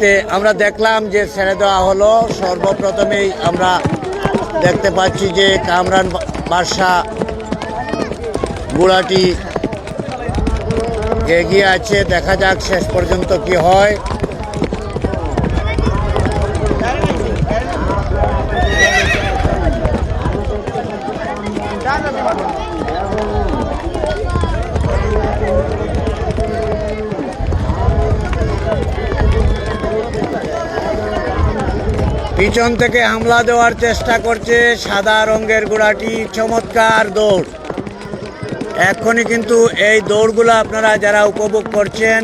তে আমরা দেখলাম যে ছেড়ে দেওয়া হলো। সর্বপ্রথমেই আমরা দেখতে পাচ্ছি যে কামরান বাদশা গুড়াটি এগিয়ে আছে। দেখা যাক শেষ পর্যন্ত কি হয়। পিছন থেকে হামলা দেওয়ার চেষ্টা করছে সাদা রঙের ঘোড়াটি চমৎকার দৌড়। এখনই কিন্তু এই দৌড়গুলো আপনারা যারা উপভোগ করছেন,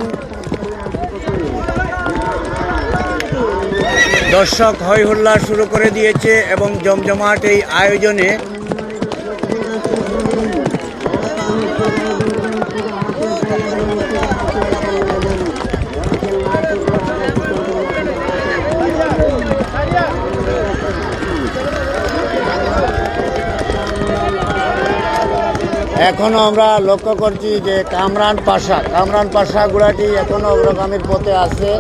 দর্শক হই হুল্লা শুরু করে দিয়েছে এবং জমজমাট এই আয়োজনে এখনও আমরা লক্ষ্য করছি যে কামরান পাশা কামরান পাশা গুড়াটি এখনও অগ্রগামীর পথে আছে।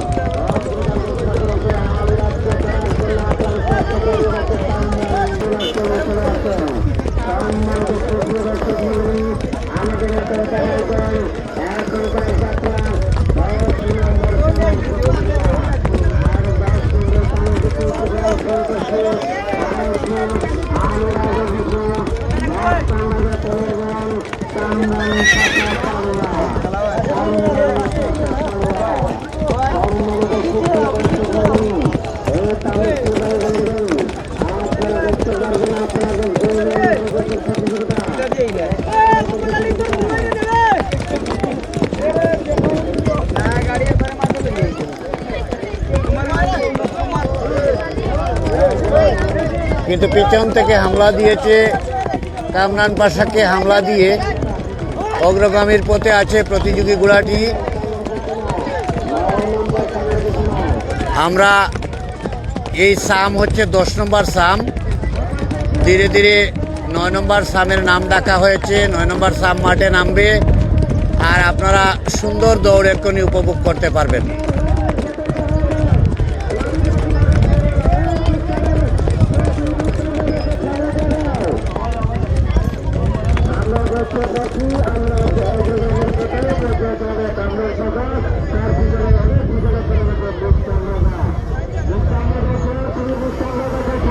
কিন্তু পিছন থেকে হামলা দিয়েছে কামরান পাশাকে হামলা দিয়ে অগ্রগামীর পথে আছে প্রতিযোগী গুড়াটি আমরা এই সাম হচ্ছে দশ নম্বর সাম। ধীরে ধীরে নয় নম্বর সামের নাম ডাকা হয়েছে, নয় নম্বর সাম মাঠে নামবে। আর আপনারা সুন্দর দৌড় এক্ষুনি উপভোগ করতে পারবেন। আমরা